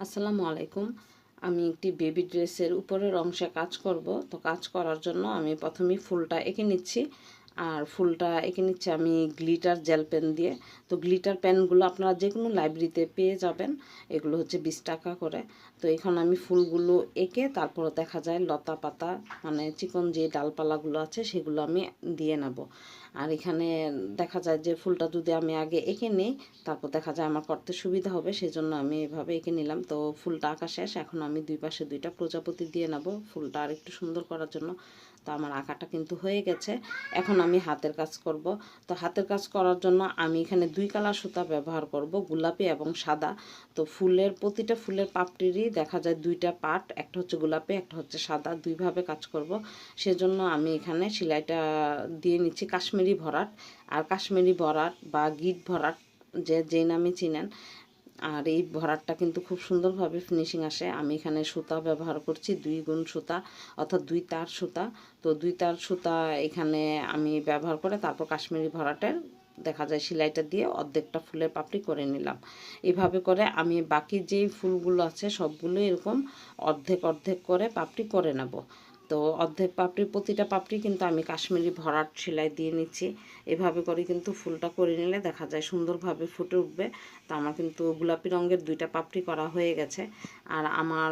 আসসালামু আলাইকুম। আমি একটি বেবি ড্রেসের উপরের অংশে কাজ করব। তো কাজ করার জন্য আমি প্রথমে ফুলটা এঁকে নিচ্ছি। আর ফুলটা এঁকে নিচ্ছি আমি গ্লিটার জেল পেন দিয়ে। তো গ্লিটার পেনগুলো আপনারা যে কোনো লাইব্রেরিতে পেয়ে যাবেন, এগুলো হচ্ছে বিশ টাকা করে। তো এখন আমি ফুলগুলো এঁকে তারপর দেখা যায় লতা পাতা মানে চিকন যে ডালপালাগুলো আছে সেগুলো আমি দিয়ে নেব। আর এখানে দেখা যায় যে ফুলটা যদি আমি আগে এঁকে নিই, তারপর দেখা যায় আমার করতে সুবিধা হবে, সেজন্য আমি এভাবে এঁকে নিলাম। তো ফুলটা আঁকা শেষ, এখন আমি দুই পাশে দুইটা প্রজাপতি দিয়ে নেব। ফুলটা আর একটু সুন্দর করার জন্য। তো আমার আঁকাটা কিন্তু হয়ে গেছে। এখন আমি হাতের কাজ করব। তো হাতের কাজ করার জন্য আমি এখানে দুই কালার সুতা ব্যবহার করব, গোলাপি এবং সাদা। তো ফুলের, প্রতিটা ফুলের পাপটিরই দেখা যায় দুইটা পাট, একটা হচ্ছে গোলাপি, একটা হচ্ছে সাদা, দুইভাবে কাজ করব। সেজন্য আমি এখানে সেলাইটা দিয়ে নিচ্ছি কাশ্মীরি ভরাট। আর কাশ্মীরি ভরাট বা গিট ভরাট, যে যেই নামে চিনেন আর এই ভরাটটা কিন্তু খুব সুন্দরভাবে ফিনিশিং আসে। আমি এখানে সুতা ব্যবহার করছি, দুই গুণ সুতা, অর্থাৎ দুই তার সুতা। তো দুই তার সুতা এখানে আমি ব্যবহার করে তারপর কাশ্মীরি ভরাটের, দেখা যায় সেলাইটা দিয়ে অর্ধেকটা ফুলের পাপড়ি করে নিলাম। এভাবে করে আমি বাকি যেই ফুলগুলো আছে সবগুলো এরকম অর্ধেক অর্ধেক করে পাপড়ি করে নেব। তো অর্ধেক পাপড়ি, প্রতিটা পাপড়ি কিন্তু আমি কাশ্মীরি ভরাট সেলাই দিয়ে নিচ্ছি। এভাবে করে কিন্তু ফুলটা করে নিলে দেখা যায় সুন্দরভাবে ফুটে উঠবে। তো আমার কিন্তু গোলাপি রঙের দুইটা পাপড়ি করা হয়ে গেছে। আর আমার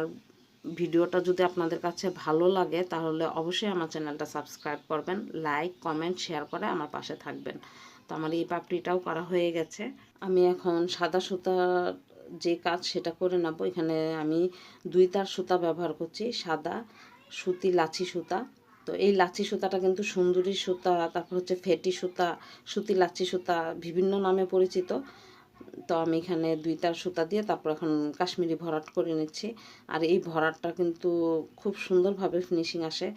ভিডিওটা যদি আপনাদের কাছে ভালো লাগে, তাহলে অবশ্যই আমার চ্যানেলটা সাবস্ক্রাইব করবেন, লাইক, কমেন্ট, শেয়ার করে আমার পাশে থাকবেন। তো আমার এই পাপড়িটাও করা হয়ে গেছে। আমি এখন সাদা সুতা যে কাজ সেটা করে নেব। এখানে আমি দুই তার সুতা ব্যবহার করছি, সাদা সুতি লাচি সুতা। তো এই লাচি সুতাটা কিন্তু সুন্দরী সুতা, তারপর হচ্ছে ফেটি সুতা, সুতি লাচি সুতা বিভিন্ন নামে পরিচিত। তো আমি এখানে দুইটা সুতা দিয়ে তারপর এখন কাশ্মীরি ভরাট করে নিচ্ছি। আর এই ভরাটটা কিন্তু খুব সুন্দরভাবে ফিনিশিং আসে।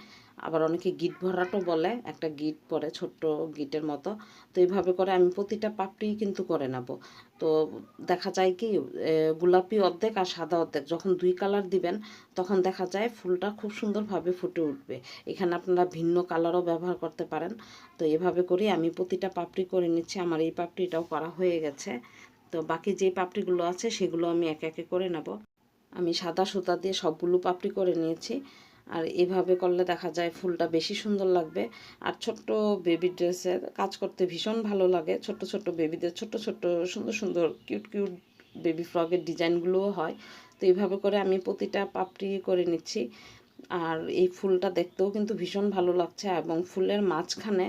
আবার অনেকে গিট ভরাটও বলে, একটা গিট পরে ছোট্ট গিটের মতো। তো এইভাবে করে আমি প্রতিটা পাপড়ি কিন্তু করে নেব। তো দেখা যায় কি গোলাপি অর্ধেক আর সাদা অর্ধেক, যখন দুই কালার দিবেন, তখন দেখা যায় ফুলটা খুব সুন্দরভাবে ফুটে উঠবে। এখানে আপনারা ভিন্ন কালারও ব্যবহার করতে পারেন। তো এভাবে করে আমি প্রতিটা পাপড়ি করে নিচ্ছি। আমার এই পাপড়িটাও করা হয়ে গেছে। তো বাকি যে পাপড়িগুলো আছে, সেগুলো আমি একে একে করে নেব। আমি সাদা সুতা দিয়ে সবগুলো পাপড়ি করে নিয়েছি। আর এভাবে করলে দেখা যায় ফুলটা বেশি সুন্দর লাগবে। আর ছোট্ট বেবি ড্রেসের কাজ করতে ভীষণ ভালো লাগে। ছোট্ট ছোট্ট বেবিদের ছোট্ট ছোট্ট সুন্দর সুন্দর কিউট কিউট বেবি ফ্রকের ডিজাইনগুলোও হয়। তো এইভাবে করে আমি প্রতিটা পাপড়ি করে নিচ্ছি। আর এই ফুলটা দেখতেও কিন্তু ভীষণ ভালো লাগছে এবং ফুলের মাঝখানে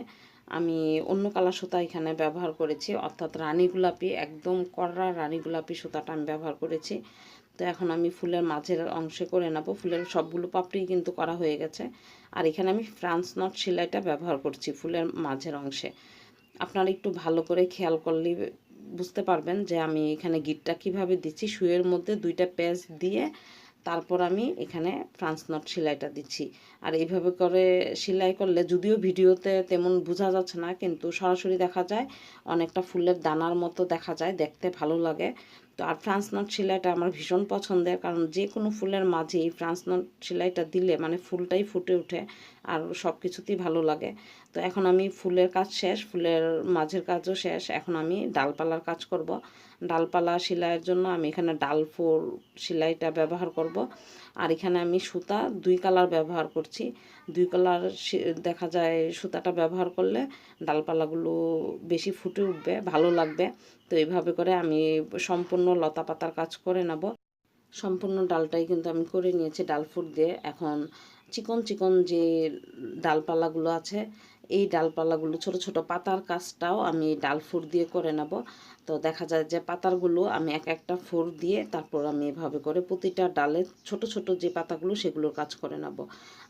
আমি অন্য কালার সুতা এখানে ব্যবহার করেছি। অর্থাৎ রানী গোলাপি, একদম কড়া রানী গোলাপি সুতাটা আমি ব্যবহার করেছি। তো এখন আমি ফুলের মাঝের অংশে করে নেব। ফুলের সবগুলো পাপড়ি কিন্তু করা হয়ে গেছে। আর এখানে আমি ফ্রান্স নট সেলাইটা ব্যবহার করছি ফুলের মাঝের অংশে। আপনারা একটু ভালো করে খেয়াল করলে বুঝতে পারবেন যে আমি এখানে গিটটা কীভাবে দিচ্ছি। শুয়ের মধ্যে দুইটা পেজ দিয়ে তারপর আমি এখানে ফ্রান্স নট সেলাইটা দিচ্ছি। আর এইভাবে করে সেলাই করলে যদিও ভিডিওতে তেমন বোঝা যাচ্ছে না, কিন্তু সরাসরি দেখা যায়, অনেকটা ফুলের দানার মতো দেখা যায়, দেখতে ভালো লাগে। তো আর ফ্রান্স নট সেলাইটা আমার ভীষণ পছন্দের, কারণ যে কোনো ফুলের মাঝে এই ফ্রান্স নট সেলাইটা দিলে মানে ফুলটাই ফুটে ওঠে আর সব কিছুতেই ভালো লাগে। তো এখন আমি ফুলের কাজ শেষ, ফুলের মাঝের কাজও শেষ, এখন আমি ডালপালার কাজ করব। ডালপালা সেলাইয়ের জন্য আমি এখানে ডাল ফুল সেলাইটা ব্যবহার করব। আর এখানে আমি সুতা দুই কালার ব্যবহার করছি। দুই কালার দেখা যায় সুতাটা ব্যবহার করলে ডালপালাগুলো বেশি ফুটে উঠবে, ভালো লাগবে। তো এইভাবে করে আমি সম্পূর্ণ লতা পাতার কাজ করে নেব। সম্পূর্ণ ডালটাই কিন্তু আমি করে নিয়েছি ডাল ফুট দিয়ে। এখন চিকন চিকন যে ডালপালাগুলো আছে, এই ডালপালাগুলো ছোট ছোট পাতার কাজটাও আমি ডাল ফুট দিয়ে করে নেব। তো দেখা যায় যে পাতারগুলো আমি এক একটা ফোর দিয়ে তারপর আমি এভাবে করে প্রতিটা ডালে ছোট ছোট যে পাতাগুলো সেগুলোর কাজ করে নেব।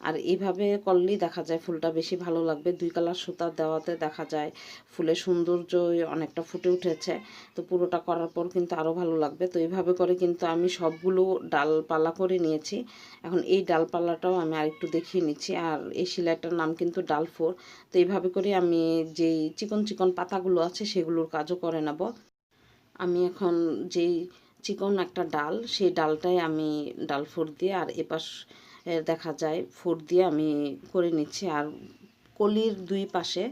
আর এইভাবে করলেই দেখা যায় ফুলটা বেশি ভালো লাগবে। দুই কালার সুতা দেওয়াতে দেখা যায় ফুলের সৌন্দর্য অনেকটা ফুটে উঠেছে। তো পুরোটা করার পর কিন্তু আরও ভালো লাগবে। তো এইভাবে করে কিন্তু আমি সবগুলো ডালপালা করে নিয়েছি। এখন এই ডালপালাটাও আমি আরেকটু দেখিয়ে নিচ্ছি। আর এই সেলাইটার নাম কিন্তু ডাল ফোর তো এইভাবে করে আমি যেই চিকন চিকন পাতাগুলো আছে সেগুলোর কাজও করে নেব। আমি এখন যেই চিকন একটা ডাল, সেই ডালটাই আমি ডাল ফোর দিয়ে আর এপাশ দেখা যায় ফোর দিয়ে আমি করে নিচ্ছি। আর কলির দুই পাশে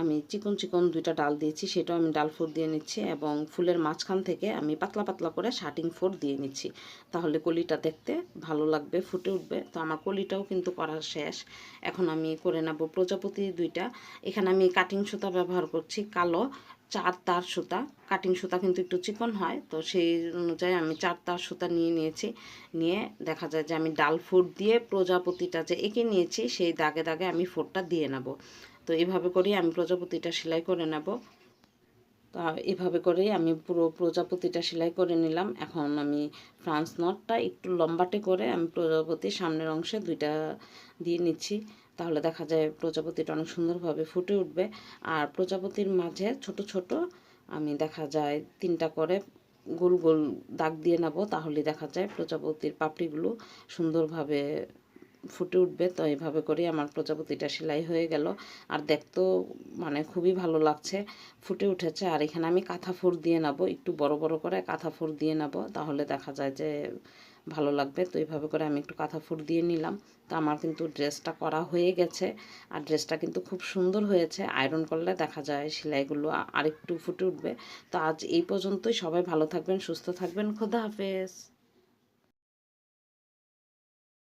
আমি চিকন চিকন দুইটা ডাল দিয়েছি, সেটাও আমি ডাল ফোর দিয়ে নিচ্ছি এবং ফুলের মাঝখান থেকে আমি পাতলা পাতলা করে শার্টিং ফোর দিয়ে নিচ্ছি। তাহলে কলিটা দেখতে ভালো লাগবে, ফুটে উঠবে। তো আমার কলিটাও কিন্তু করা শেষ। এখন আমি করে নেব প্রজাপতি দুইটা। এখানে আমি কাটিং সুতা ব্যবহার করছি, কালো চার তার সুতা কাটিং সুতা কিন্তু একটু চিকন হয়, তো সেই অনুযায়ী আমি চার তার সুতা নিয়ে নিয়েছি। নিয়ে দেখা যায় যে আমি ডাল ফুট দিয়ে প্রজাপতিটা যে এঁকে নিয়েছি, সেই দাগে দাগে আমি ফোরটা দিয়ে নেব। তো এভাবে করেই আমি প্রজাপতিটা সেলাই করে নেব। তা এভাবে করেই আমি পুরো প্রজাপতিটা সেলাই করে নিলাম। এখন আমি ফ্রান্স নটটা একটু লম্বাটে করে আমি প্রজাপতির সামনের অংশে দুইটা দিয়ে নিচ্ছি। তাহলে দেখা যায় প্রজাপতিটা অনেক সুন্দরভাবে ফুটে উঠবে। আর প্রজাপতির মাঝে ছোট ছোট আমি দেখা যায় তিনটা করে গোল গোল দাগ দিয়ে নেব, তাহলে দেখা যায় প্রজাপতির পাপড়িগুলো সুন্দরভাবে ফুটে উঠবে। তো এইভাবে করেই আমার প্রজাপতিটা সেলাই হয়ে গেল। আর দেখতেও মানে খুবই ভালো লাগছে, ফুটে উঠেছে। আর এখানে আমি কাঁথা ফুর দিয়ে নেব, একটু বড় বড় করে কাঁথা ফুর দিয়ে নেব, তাহলে দেখা যায় যে ভালো লাগবে। তো এইভাবে করে আমি একটু কাঁথা ফুট দিয়ে নিলাম। তো আমার কিন্তু ড্রেসটা করা হয়ে গেছে। আর ড্রেসটা কিন্তু খুব সুন্দর হয়েছে। আয়রন করলে দেখা যায় সেলাইগুলো আরেকটু ফুটে উঠবে। তো আজ এই পর্যন্তই। সবাই ভালো থাকবেন, সুস্থ থাকবেন। খোদা হাফেজ।